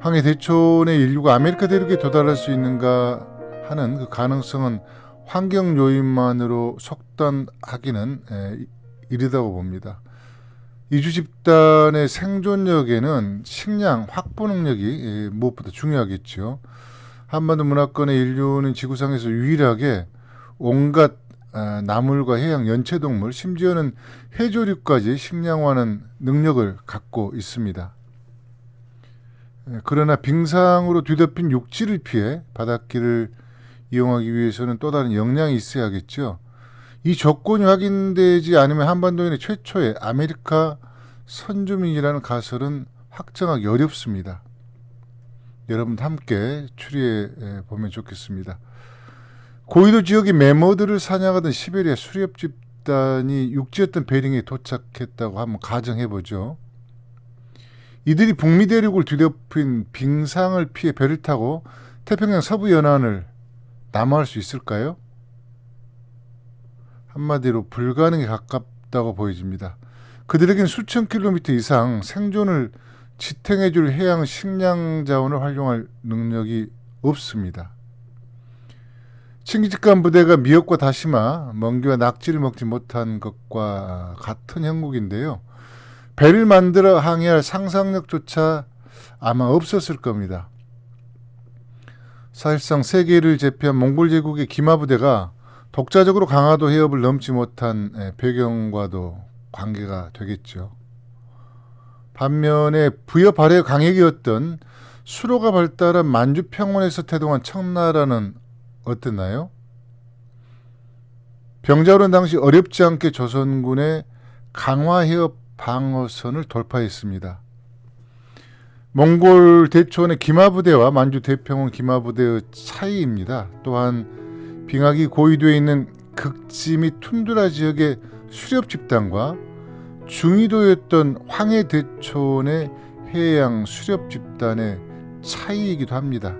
황해 대촌의 인류가 아메리카 대륙에 도달할 수 있는가 하는 그 가능성은 환경 요인만으로 속단하기는 에, 이르다고 봅니다. 이주 집단의 생존력에는 식량 확보 능력이 예, 무엇보다 중요하겠죠. 한반도 문화권의 인류는 지구상에서 유일하게 온갖 아, 나물과 해양 연체동물 심지어는 해조류까지 식량화하는 능력을 갖고 있습니다. 예, 그러나 빙상으로 뒤덮인 육지를 피해 바닷길을 이용하기 위해서는 또 다른 역량이 있어야겠죠. 이 조건이 확인되지 않으면 한반도인의 최초의 아메리카 선주민이라는 가설은 확정하기 어렵습니다. 여러분 함께 추리해 보면 좋겠습니다. 고위도 지역의 매머드를 사냥하던 시베리아 수렵 집단이 육지였던 베링에 도착했다고 한번 가정해 보죠. 이들이 북미 대륙을 뒤덮인 빙상을 피해 배를 타고 태평양 서부 연안을 남하할 수 있을까요? 한마디로 불가능에 가깝다고 보여집니다. 그들에겐 수천 킬로미터 이상 생존을 지탱해줄 해양 식량 자원을 활용할 능력이 없습니다. 칭기직간 부대가 미역과 다시마, 멍게와 낙지를 먹지 못한 것과 같은 형국인데요. 배를 만들어 항해할 상상력조차 아마 없었을 겁니다. 사실상 세계를 제패한 몽골 제국의 기마 부대가 독자적으로 강화도 해협을 넘지 못한 에, 배경과도 관계가 되겠죠. 반면에 부여 발해 강액이었던 수로가 발달한 만주 평원에서 태동한 청나라는 어땠나요? 병자호는 당시 어렵지 않게 조선군의 강화 해협 방어선을 돌파했습니다. 몽골 대촌의 기마부대와 만주 대평원 기마부대의 차이입니다. 또한 빙하기 고위도에 있는 극지 및 툰드라 지역의 수렵 집단과 중위도였던 황해 대촌의 해양 수렵 집단의 차이이기도 합니다.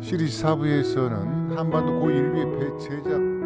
시리즈 4부에서는 한반도 고인류의 배 제작